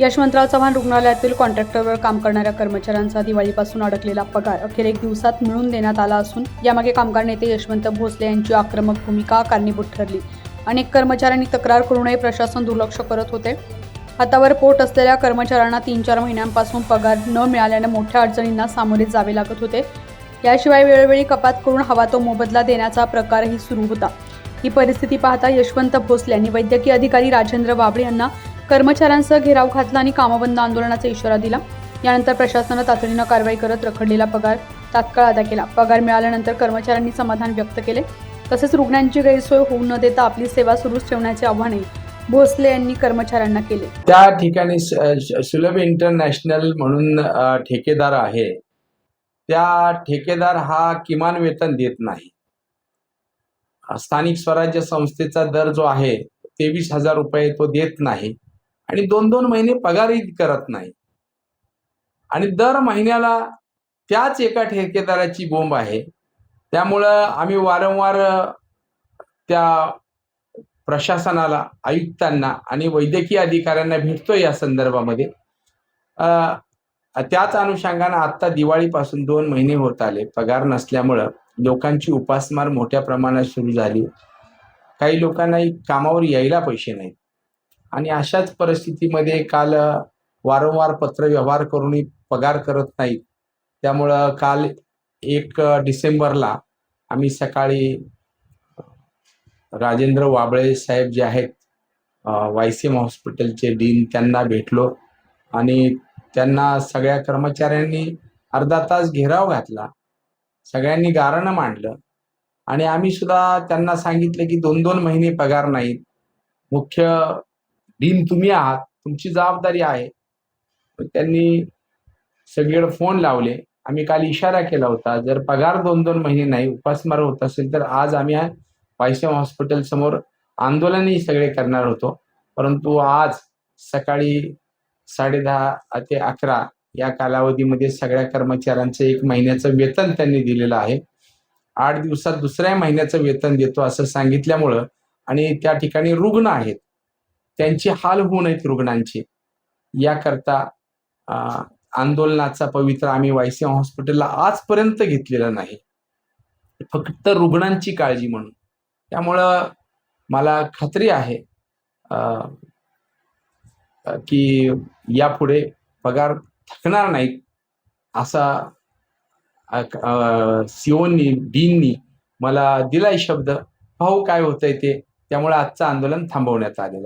यशवंतराव चव्हाण रुग्णालयातील कॉन्ट्रॅक्टरवर काम करणाऱ्या कर्मचाऱ्यांचा दिवाळीपासून अडकलेला पगार अखेर एक दिवसात मिळून देण्यात आला असून यामागे कामगार नेते यशवंत भोसले यांची आक्रमक भूमिका कारणीभूत ठरली. अनेक कर्मचाऱ्यांनी तक्रार करूनही प्रशासन दुर्लक्ष करत होते. हातावर पोट असलेल्या कर्मचाऱ्यांना तीन चार महिन्यांपासून पगार न मिळाल्याने मोठ्या अडचणींना सामोरे जावे लागत होते. याशिवाय वेळोवेळी कपात करून हवा तो मोबदला देण्याचा प्रकारही सुरू होता. ही परिस्थिती पाहता यशवंत भोसले यांनी वैद्यकीय अधिकारी राजेंद्र बाबळे यांना कर्मचाऱ्यांसह घेराव घातला आणि कामबंद आंदोलनाचा इशारा दिला. यानंतर प्रशासनानं तातडीनं कारवाई करत रखडलेला पगार तात्काळ अदा केला. पगार मिळाल्यानंतर कर्मचाऱ्यांनी समाधान व्यक्त केले. तसेच रुग्णांची गैरसोय होऊ न देता आपली सेवा सुरूच ठेवण्याचे आव्हाने भोसले यांनी कर्मचाऱ्यांना केले. त्या ठिकाणी सुलभ इंटरनॅशनल म्हणून ठेकेदार आहे. त्या ठेकेदार हा किमान वेतन देत नाही. स्थानिक स्वराज्य संस्थेचा दर जो आहे तेवीस हजार रुपये तो देत नाही. आणि दोन दोन महिने पगारही करत नाही. आणि दर महिन्याला त्याच एका ठेकेदाराची बोंब आहे. त्यामुळं आम्ही वारंवार त्या प्रशासनाला आयुक्तांना आणि वैद्यकीय अधिकाऱ्यांना भेटतो या संदर्भामध्ये. त्याच अनुषंगानं आत्ता दिवाळीपासून दोन महिने होत आले. पगार नसल्यामुळं लोकांची उपासमार मोठ्या प्रमाणात सुरू झाली. काही लोकांनाही कामावर यायला पैसे नाहीत. आणि अशाच परिस्थितीमध्ये काल वारंवार वारंवार पत्रव्यवहार करूनही पगार करत नाहीत. त्यामुळं काल एक डिसेंबरला आम्ही सकाळी राजेंद्र वाबळे साहेब जे आहेत वायसीएम हॉस्पिटलचे डीन त्यांना भेटलो आणि त्यांना सगळ्या कर्मचाऱ्यांनी अर्धा तास घेराव घातला. सगळ्यांनी गारणं मांडलं आणि आम्ही सुद्धा त्यांना सांगितलं की दोन दोन महिने पगार नाहीत. मुख्य डीन तुम्ही आहात तुमची जबाबदारी आहे. त्यांनी सगळीकडे फोन लावले. आम्ही काल इशारा केला होता जर पगार दोन दोन महिने नाही उपासमार होत असेल तर आज आम्ही वायसीएम हॉस्पिटल समोर आंदोलनही सगळे करणार होतो. परंतु आज सकाळी साडेदहा ते अकरा या कालावधीमध्ये सगळ्या कर्मचाऱ्यांचं एक महिन्याचं वेतन त्यांनी दिलेलं आहे. आठ दिवसात दुसऱ्या महिन्याचं वेतन देतो असं सांगितल्यामुळं आणि त्या ठिकाणी रुग्ण आहेत. त्यांची हाल होऊ नयेत रुग्णांची. याकरता आंदोलनाचा पवित्र आम्ही वायसीएम हॉस्पिटलला आजपर्यंत घेतलेला नाही. फक्त रुग्णांची काळजी म्हणून. त्यामुळं मला खात्री आहे की यापुढे पगार थकणार नाहीत असा सीओनी डीननी मला दिलाय शब्द. पाहू काय होतंय ते? त्यामुळे आजचं आंदोलन थांबवण्यात आलेलं